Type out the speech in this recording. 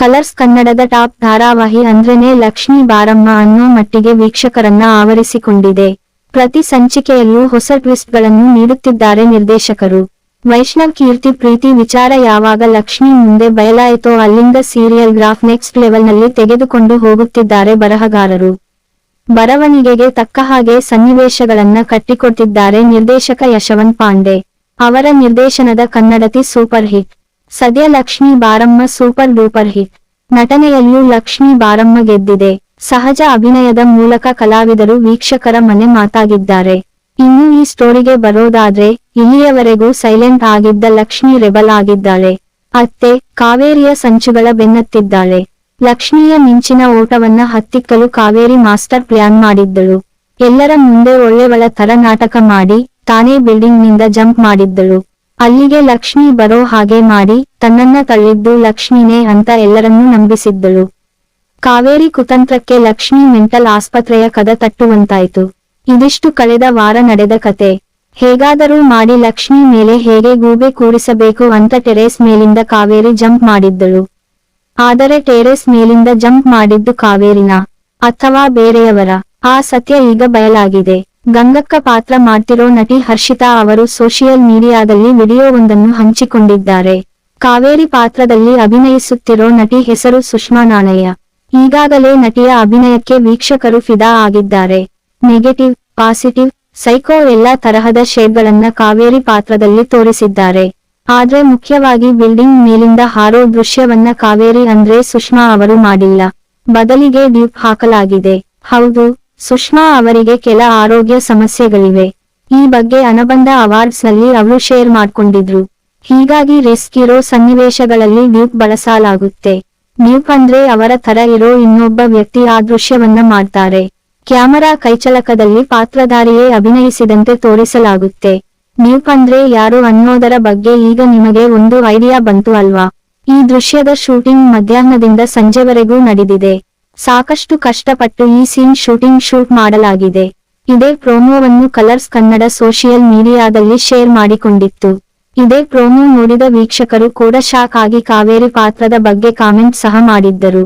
Colours ಕನ್ನಡದ top ಧಾರಾವಾಹಿ ಅಂದ್ರೇನೆ ಲಕ್ಷ್ಮಿ ಬಾರಮ್ಮ ಅನ್ನೋ ಮಟ್ಟಿಗೆ ವೀಕ್ಷಕರನ್ನ ಆವರಿಸಿಕೊಂಡಿದೆ. ಪ್ರತಿ ಸಂಚಿಕೆಯಲ್ಲೂ ಹೊಸ ಟ್ವಿಸ್ಟ್ಗಳನ್ನು ನೀಡುತ್ತಿದ್ದಾರೆ ನಿರ್ದೇಶಕರು. ವೈಷ್ಣವ್ ಕೀರ್ತಿ, ಪ್ರೀತಿ, ವಿಚಾರ ಯಾವಾಗ ಲಕ್ಷ್ಮಿ ಮುಂದೆ ಬಯಲಾಯಿತೋ ಅಲ್ಲಿಂದ ಸೀರಿಯಲ್ ಗ್ರಾಫ್ ನೆಕ್ಸ್ಟ್ ಲೆವೆಲ್ನಲ್ಲಿ ತೆಗೆದುಕೊಂಡು ಹೋಗುತ್ತಿದ್ದಾರೆ ಬರಹಗಾರರು. ಬರವಣಿಗೆಗೆ ತಕ್ಕ ಹಾಗೆ ಸನ್ನಿವೇಶಗಳನ್ನ ಕಟ್ಟಿಕೊಟ್ಟಿದ್ದಾರೆ ನಿರ್ದೇಶಕ ಯಶವಂತ್ ಪಾಂಡೆ. ಅವರ ನಿರ್ದೇಶನದ ಕನ್ನಡತಿ ಸೂಪರ್ ಹಿಟ್. ಸದ್ಯ Lakshmi Baramma super duper hit ನಟನೆಯಲ್ಲಿಯೂ Lakshmi Baramma ಗೆದ್ದಿದೆ. ಸಹಜ ಅಭಿನಯದ ಮೂಲಕ ಕಲಾವಿದರು ವೀಕ್ಷಕರ ಮನೆ ಮಾತಾಗಿದ್ದಾರೆ. ಇನ್ನು ಈ ಸ್ಟೋರಿಗೆ ಬರೋದಾದ್ರೆ, ಇಲ್ಲಿಯವರೆಗೂ ಸೈಲೆಂಟ್ ಆಗಿದ್ದ ಲಕ್ಷ್ಮಿ ರೆಬಲ್ ಆಗಿದ್ದಾಳೆ. ಅತ್ತೆ, ಕಾವೇರಿಯ ಸಂಚುಗಳ ಬೆನ್ನತ್ತಿದ್ದಾಳೆ. ಲಕ್ಷ್ಮಿಯ ಮಿಂಚಿನ ಓಟವನ್ನ ಹತ್ತಿಕ್ಕಲು ಕಾವೇರಿ ಮಾಸ್ಟರ್ ಪ್ಲಾನ್ ಮಾಡಿದ್ದಳು. ಎಲ್ಲರ ಮುಂದೆ ಒಳ್ಳೆವಳ ತರ ನಾಟಕ ಮಾಡಿ, ತಾನೇ ಬಿಲ್ಡಿಂಗ್ನಿಂದ ಜಂಪ್ ಮಾಡಿದ್ದಳು. ಅಲ್ಲಿಗೆ ಲಕ್ಷ್ಮಿ ಬರೋ ಹಾಗೆ ಮಾಡಿ ತನ್ನನ್ನ ತಳ್ಳಿದ್ದು ಲಕ್ಷ್ಮಿನೇ ಅಂತ ಎಲ್ಲರನ್ನೂ ನಂಬಿಸಿದ್ದಳು. ಕಾವೇರಿ ಕುತಂತ್ರಕ್ಕೆ ಲಕ್ಷ್ಮಿ ಮೆಂಟಲ್ ಆಸ್ಪತ್ರೆಯ ಕದ ತಟ್ಟುವಂತಾಯ್ತು. ಇದಿಷ್ಟು ಕಳೆದ ವಾರ ನಡೆದ ಕತೆ. ಹೇಗಾದರೂ ಮಾಡಿ ಲಕ್ಷ್ಮಿ ಮೇಲೆ ಹೇಗೆ ಗೂಬೆ ಕೂರಿಸಬೇಕು ಅಂತ ಟೆರೇಸ್ ಮೇಲಿಂದ ಕಾವೇರಿ ಜಂಪ್ ಮಾಡಿದ್ದಳು. ಆದರೆ ಟೆರೇಸ್ ಮೇಲಿಂದ ಜಂಪ್ ಮಾಡಿದ್ದು ಕಾವೇರಿನ, ಅಥವಾ ಬೇರೆಯವರ, ಆ ಸತ್ಯ ಈಗ ಬಯಲಾಗಿದೆ. ಗಂಗಕ್ಕ ಪಾತ್ರ ಮಾಡ್ತಿರೋ ನಟಿ ಹರ್ಷಿತಾ ಅವರು ಸೋಷಿಯಲ್ ಮೀಡಿಯಾದಲ್ಲಿ ವಿಡಿಯೋವೊಂದನ್ನು ಹಂಚಿಕೊಂಡಿದ್ದಾರೆ. ಕಾವೇರಿ ಪಾತ್ರದಲ್ಲಿ ಅಭಿನಯಿಸುತ್ತಿರೋ ನಟಿ ಹೆಸರು ಸುಷ್ಮಾ ನಾಣಯ್ಯ. ಈಗಾಗಲೇ ನಟಿಯ ಅಭಿನಯಕ್ಕೆ ವೀಕ್ಷಕರು ಫಿದಾ ಆಗಿದ್ದಾರೆ. ನೆಗೆಟಿವ್, ಪಾಸಿಟಿವ್, ಸೈಕೋ ಎಲ್ಲಾ ತರಹದ ಶೇಡ್ಗಳನ್ನ ಕಾವೇರಿ ಪಾತ್ರದಲ್ಲಿ ತೋರಿಸಿದ್ದಾರೆ. ಆದ್ರೆ ಮುಖ್ಯವಾಗಿ ಬಿಲ್ಡಿಂಗ್ ಮೇಲಿಂದ ಹಾರೋ ದೃಶ್ಯವನ್ನ ಕಾವೇರಿ ಅಂದ್ರೆ ಸುಷ್ಮಾ ಅವರು ಮಾಡಿಲ್ಲ. ಬದಲಿಗೆ ಡ್ಯೂಪ್ ಹಾಕಲಾಗಿದೆ. ಹೌದು ಸುಷ್ಮಾ ಅವರಿಗೆ ಕೆಲ ಆರೋಗ್ಯ ಸಮಸ್ಯೆಗಳಿವೆ. ಈ ಬಗ್ಗೆ ಅನಬಂಧ ಅವಾರ್ಡ್ಸ್ನಲ್ಲಿ ಅವರು ಶೇರ್ ಮಾಡ್ಕೊಂಡಿದ್ರು. ಹೀಗಾಗಿ ರಿಸ್ಕ್ ಇರೋ ಸನ್ನಿವೇಶಗಳಲ್ಲಿ ಬಳಸಲಾಗುತ್ತೆ. ಡ್ಯೂಪ್ ಅಂದ್ರೆ ಅವರ ತರ ಇರೋ ಇನ್ನೊಬ್ಬ ವ್ಯಕ್ತಿ ಆ ದೃಶ್ಯವನ್ನ ಮಾಡ್ತಾರೆ. ಕ್ಯಾಮರಾ ಕೈಚಳಕದಲ್ಲಿ ಪಾತ್ರಧಾರಿಯೇ ಅಭಿನಯಿಸಿದಂತೆ ತೋರಿಸಲಾಗುತ್ತೆ. ಡ್ಯೂಪ್ ಅಂದ್ರೆ ಯಾರು ಅನ್ನೋದರ ಬಗ್ಗೆ ಈಗ ನಿಮಗೆ ಒಂದು ಐಡಿಯಾ ಬಂತು ಅಲ್ವಾ? ಈ ದೃಶ್ಯದ ಶೂಟಿಂಗ್ ಮಧ್ಯಾಹ್ನದಿಂದ ಸಂಜೆವರೆಗೂ ನಡೆದಿದೆ. ಸಾಕಷ್ಟು ಕಷ್ಟಪಟ್ಟು ಈ ಸೀನ್ ಶೂಟಿಂಗ್ ಶೂಟ್ ಮಾಡಲಾಗಿದೆ. ಇದೇ ಪ್ರೋಮೋವನ್ನು ಕಲರ್ಸ್ ಕನ್ನಡ ಸೋಷಿಯಲ್ ಮೀಡಿಯಾದಲ್ಲಿ ಶೇರ್ ಮಾಡಿಕೊಂಡಿತ್ತು. ಇದೇ ಪ್ರೋಮೋ ನೋಡಿದ ವೀಕ್ಷಕರು ಕೂಡ ಶಾಕ್ ಆಗಿ ಕಾವೇರಿ ಪಾತ್ರದ ಬಗ್ಗೆ ಕಾಮೆಂಟ್ ಸಹ ಮಾಡಿದ್ದರು.